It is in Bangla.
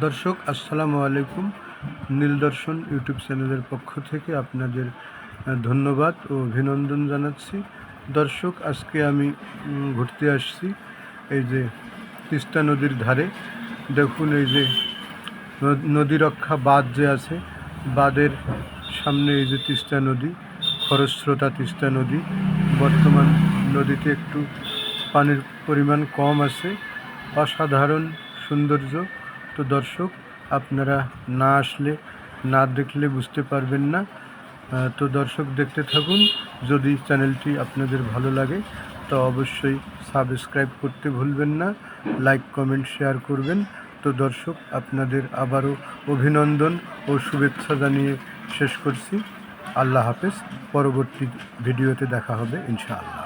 দর্শক, আসসালামু আলাইকুম। নীলদর্শন ইউটিউব চ্যানেলের পক্ষ থেকে আপনাদের ধন্যবাদ ও অভিনন্দন জানাচ্ছি। দর্শক, আজকে আমি ঘুরতে আসছি এই যে তিস্তা নদীর ধারে। দেখুন এই যে নদী রক্ষা বাঁধ যে আছে, বাঁধের সামনে এই যে তিস্তা নদী, খরস্রোতা তিস্তা নদী। বর্তমান নদীতে একটু পানির পরিমাণ কম আছে। অসাধারণ সৌন্দর্য। তো দর্শক, আপনারা না আসলে, না দেখলে বুঝতে পারবেন না। তো দর্শক, দেখতে থাকুন। যদি চ্যানেলটি আপনাদের ভালো লাগে, তো অবশ্যই সাবস্ক্রাইব করতে ভুলবেন না, লাইক, কমেন্ট, শেয়ার করবেন। তো দর্শক, আপনাদের আবারও অভিনন্দন ও শুভেচ্ছা জানিয়ে শেষ করছি। আল্লাহ হাফেজ। পরবর্তী ভিডিওতে দেখা হবে, ইনশাআল্লাহ।